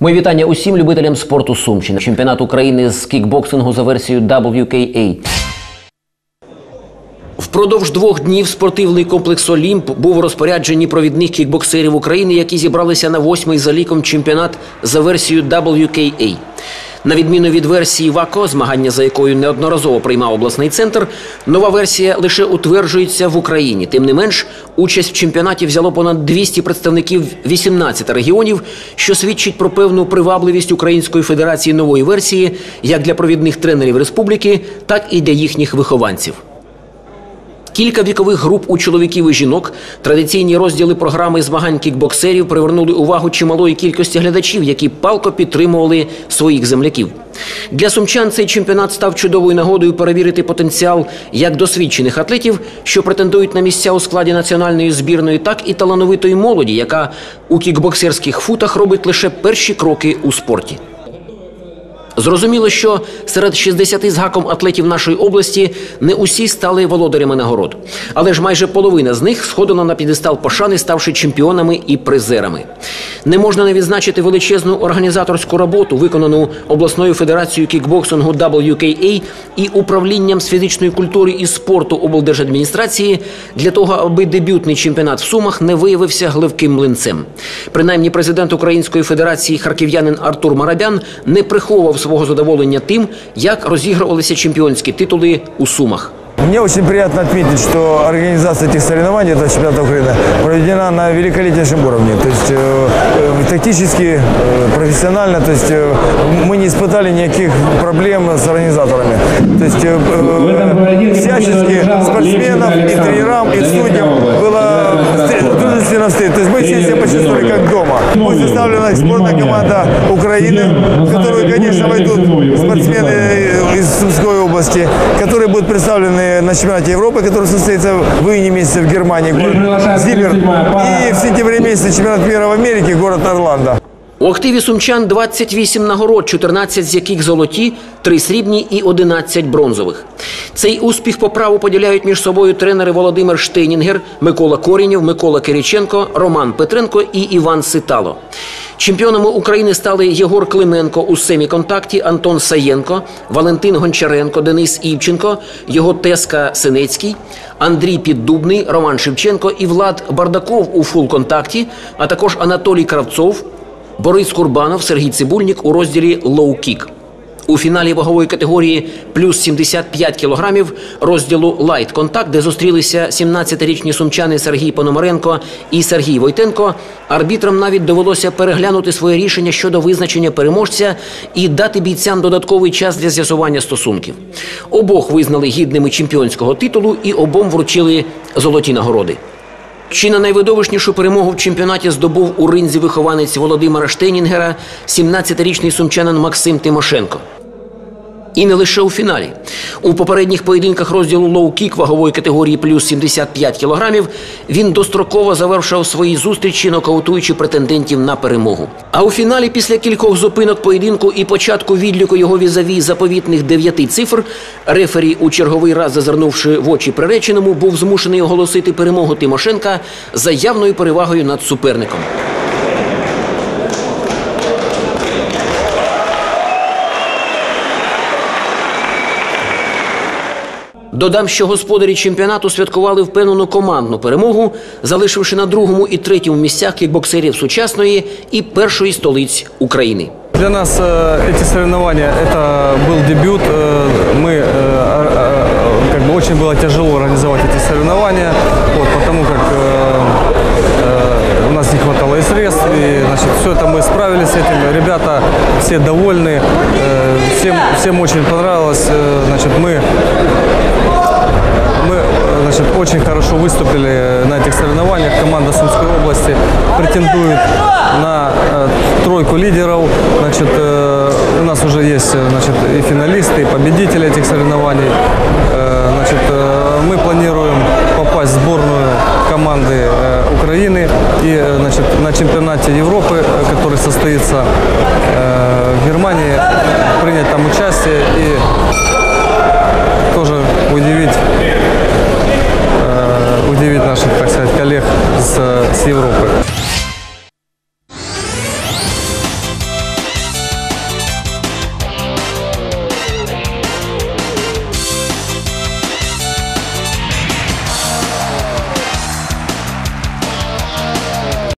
Мої вітання усім любителям спорту Сумщини. Чемпіонат України з кікбоксингу за версією WKA. Впродовж двох днів спортивний комплекс Олімп був у розпорядженні провідних кікбоксерів України, які зібралися на восьмий за ліком чемпіонат за версією WKA. На відміну від версії ВАКО, змагання за якою неодноразово приймав обласний центр, нова версія лише утверджується в Україні. Тим не менш, участь в чемпіонаті взяло понад 200 представників 18 регіонів, що свідчить про певну привабливість Української федерації нової версії як для провідних тренерів республіки, так і для їхніх вихованців. Кілька вікових груп у чоловіків і жінок, традиційні розділи програми змагань кікбоксерів привернули увагу чималої кількості глядачів, які палко підтримували своїх земляків. Для сумчан цей чемпіонат став чудовою нагодою перевірити потенціал як досвідчених атлетів, що претендують на місця у складі національної збірної, так і талановитої молоді, яка у кікбоксерських футах робить лише перші кроки у спорті. Зрозуміло, що серед 60 з гаком атлетів нашої області не усі стали володарями нагород, але ж майже половина з них сходила на підестал пошани, ставши чемпіонами і призерами. Не можна не відзначити величезну організаторську роботу, виконану обласною федерацією кікбоксингу WKA і управлінням з фізичної культури і спорту облдержадміністрації для того, аби дебютний чемпіонат в Сумах не виявився гливким млинцем. Принаймні, президент Української федерації харків'янин Артур Марабян не приховував свого задоволення тим, як розігрувалися чемпіонські титули у Сумах. Мне очень приятно отметить, что организация этих соревнований, этого чемпионата Украины, проведена на великолепнейшем уровне. То есть э, э, тактически, э, профессионально, то есть э, мы не испытали никаких проблем с организаторами. То есть э, э, всячески спортсменам и тренерам, и судьям было встретить. То есть мы все себя почувствовали как дома. Будет составлена сборная команда Украины, в которую, конечно, войдут спортсмены из Сумской области, которые будут представлены на чемпионате Европы, который состоится в июне месяце в Германии, город Зиммер. И в сентябре месяце чемпионат мира в Америке, город Орландо. У активі сумчан 28 нагород, 14 з яких золоті, 3 срібні і 11 бронзових. Цей успіх по праву поділяють між собою тренери Володимир Штейнінгер, Микола Корінєв, Микола Кириченко, Роман Петренко і Іван Ситало. Чемпіонами України стали Єгор Клименко у семіконтакті, Антон Саєнко, Валентин Гончаренко, Денис Івченко, його Теска Синецький, Андрій Піддубний, Роман Шевченко і Влад Бардаков у фулконтакті, а також Анатолій Кравцов, Борис Курбанов, Сергій Цибульник у розділі лоу-кік. У фіналі вагової категорії плюс 75 кілограмів розділу лайт контакт, де зустрілися 17-річні сумчани Сергій Пономаренко і Сергій Войтенко. Арбітрам навіть довелося переглянути своє рішення щодо визначення переможця і дати бійцям додатковий час для з'ясування стосунків. Обох визнали гідними чемпіонського титулу і обом вручили золоті нагороди. Чи на найвидовищнішу перемогу в чемпіонаті здобув у ринзі вихованець Володимира Штейнінгера 17-річний сумчанин Максим Тимошенко. І не лише у фіналі. У попередніх поєдинках розділу лоу-кік вагової категорії плюс 75 кілограмів він достроково завершив свої зустрічі, нокаутуючи претендентів на перемогу. А у фіналі, після кількох зупинок поєдинку і початку відліку його візаві заповітних дев'яти цифр, рефері, у черговий раз зазирнувши в очі приреченому, був змушений оголосити перемогу Тимошенка за явною перевагою над суперником. Додам, що господарі чемпіонату святкували впевнену командну перемогу, залишивши на другому і третьому місцях кікбоксерів сучасної і першої столиць України. Для нас э, эти соревнования это был дебют. Э, мы э, ор- э, как бы очень было тяжело организовать эти соревнования, вот, потому как э, э, у нас не хватало и средств, и значит, все это мы справились с этим. Ребята все довольны, э, всем, всем очень понравилось. Э, значит, мы мы выступили на этих соревнованиях. Команда Сумской области претендует на э, тройку лидеров. Значит, э, у нас уже есть э, значит, и финалисты, и победители этих соревнований. Э, значит, э, мы планируем попасть в сборную команды э, Украины и э, значит, на чемпионате Европы, э, который состоится э, в Германии, принять там участие и тоже удивить, э, з наших,